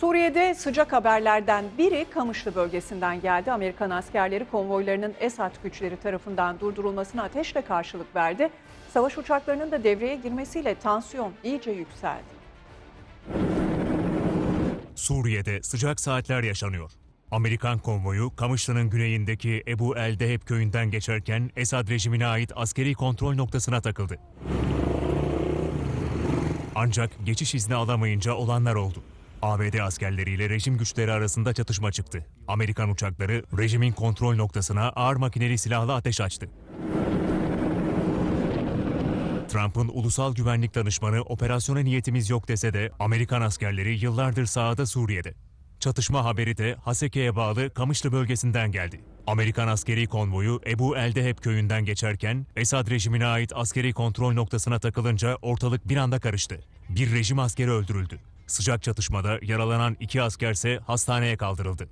Suriye'de sıcak haberlerden biri Kamışlı bölgesinden geldi. Amerikan askerleri konvoylarının Esad güçleri tarafından durdurulmasına ateşle karşılık verdi. Savaş uçaklarının da devreye girmesiyle tansiyon iyice yükseldi. Suriye'de sıcak saatler yaşanıyor. Amerikan konvoyu Kamışlı'nın güneyindeki Ebu El Deheb köyünden geçerken Esad rejimine ait askeri kontrol noktasına takıldı. Ancak geçiş izni alamayınca olanlar oldu. ABD askerleriyle rejim güçleri arasında çatışma çıktı. Amerikan uçakları rejimin kontrol noktasına ağır makineli silahlı ateş açtı. Trump'ın ulusal güvenlik danışmanı operasyona niyetimiz yok dese de Amerikan askerleri yıllardır sahada Suriye'de. Çatışma haberi de Haseke'ye bağlı Kamışlı bölgesinden geldi. Amerikan askeri konvoyu Ebu El Deheb köyünden geçerken Esad rejimine ait askeri kontrol noktasına takılınca ortalık bir anda karıştı. Bir rejim askeri öldürüldü. Sıcak çatışmada yaralanan iki askerse hastaneye kaldırıldı.